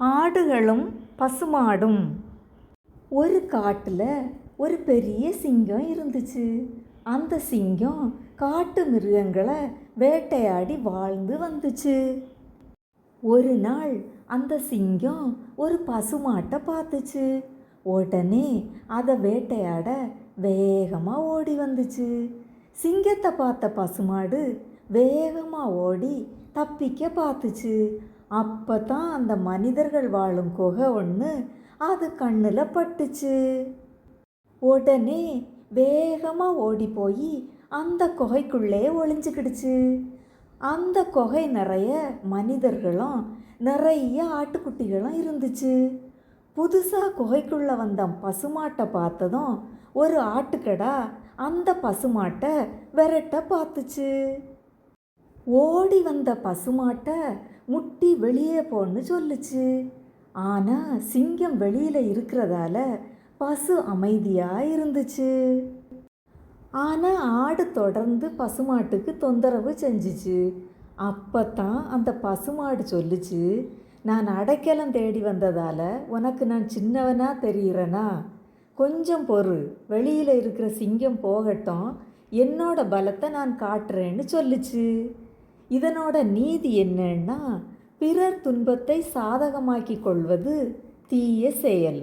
ஆடுகளும் பசுமாடும். ஒரு காட்டில் ஒரு பெரிய சிங்கம் இருந்துச்சு. அந்த சிங்கம் காட்டு மிருகங்களை வேட்டையாடி வாழ்ந்து வந்துச்சு. ஒரு நாள் அந்த சிங்கம் ஒரு பசுமாட்டை பார்த்துச்சு. உடனே அதை வேட்டையாட வேகமாக ஓடி வந்துச்சு. சிங்கத்தை பார்த்த பசுமாடு வேகமாக ஓடி தப்பிக்க பார்த்துச்சு. அப்போ தான் அந்த மனிதர்கள் வாழும் குகை ஒன்று அது கண்ணில் பட்டுச்சு. உடனே வேகமாக ஓடி போய் அந்த குகைக்குள்ளே ஒளிஞ்சுக்கிடுச்சு அந்த குகை நிறைய மனிதர்களும் நிறைய ஆட்டுக்குட்டிகளும் இருந்துச்சு. புதுசாக குகைக்குள்ளே வந்த பசுமாட்டை பார்த்ததும் ஒரு ஆட்டுக்கடா அந்த பசுமாட்டை விரட்ட பார்த்துச்சு. ஓடி வந்த பசுமாட்டை முட்டி வெளியே போன்னு சொல்லுச்சு. ஆனால் சிங்கம் வெளியில் இருக்கிறதால பசு அமைதியாக இருந்துச்சு. ஆனால் ஆடு தொடர்ந்து பசுமாட்டுக்கு தொந்தரவு செஞ்சுச்சு. அப்போ தான் அந்த பசுமாடு சொல்லுச்சு நான் அடைக்கலம் தேடி வந்ததால் உனக்கு நான் சின்னவனாக தெரிகிறேனா கொஞ்சம் பொறு. வெளியில் இருக்கிற சிங்கம் போகட்டும். என்னோட பலத்தை நான் காட்டுறேன்னு சொல்லுச்சு. இதனோட நீதி என்னன்னா பிறர் துன்பத்தை சாதகமாக்கி கொள்வது தீய செயல்.